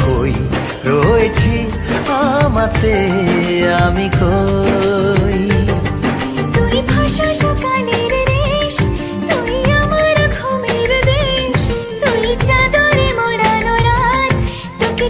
খই, রয়েছি আমাতে, আমি খই। তুই ভাষা সকালের রেশ তুই আমার ঘুমের দেশ, তুই চাদরে মোড়ানো রাত, তোকে